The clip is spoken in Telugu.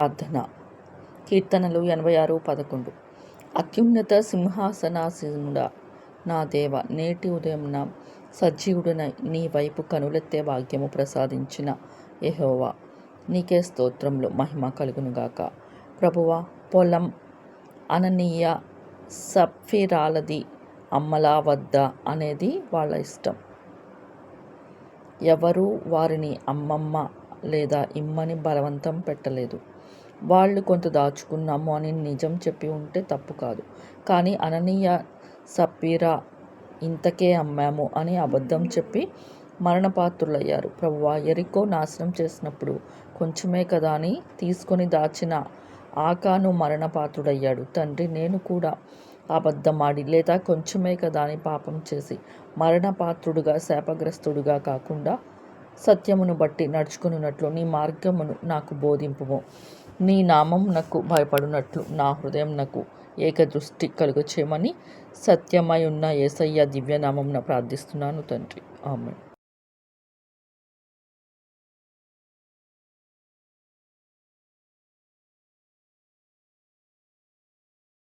ప్రార్థన. కీర్తనలు ఎనభై ఆరు పదకొండు. అత్యున్నత సింహాసనాసీనుడ నా దేవ నేటి ఉదయంన సజీవుడనై నీ వైపు కనులెత్తే భాగ్యము ప్రసాదించిన యెహోవా. నీకే స్తోత్రంలో మహిమ కలుగునుగాక. ప్రభువ పొలం అననీయ సఫిరాలది అమ్మలా వద్ద అనేది వాళ్ళ ఇష్టం. ఎవరు వారిని అమ్మమ్మ లేదా ఇమ్మని బలవంతం పెట్టలేదు. వాళ్ళు కొంత దాచుకున్నాము అని నిజం చెప్పి ఉంటే తప్పు కాదు. కానీ అననీయ సప్పీరా ఇంతకే అమ్మాము అని అబద్ధం చెప్పి మరణపాత్రులయ్యారు. ప్రభువా ఎరికో నాశనం చేసినప్పుడు కొంచెమే కదా అని తీసుకొని దాచిన ఆకాను మరణపాత్రుడయ్యాడు. తండ్రి నేను కూడా అబద్ధమాడి లేదా కొంచెమే కదా అని పాపం చేసి మరణపాత్రుడుగా శాపగ్రస్తుడుగా కాకుండా సత్యమును బట్టి నడుచుకున్నట్లు నీ మార్గమును నాకు బోధింపుము. నీ నామం నాకు భయపడినట్లు నా హృదయం నాకు ఏకదృష్టి కలుగ చేయమని సత్యమై ఉన్న ఏసయ్య దివ్యనామం ప్రార్థిస్తున్నాను తండ్రి. ఆమె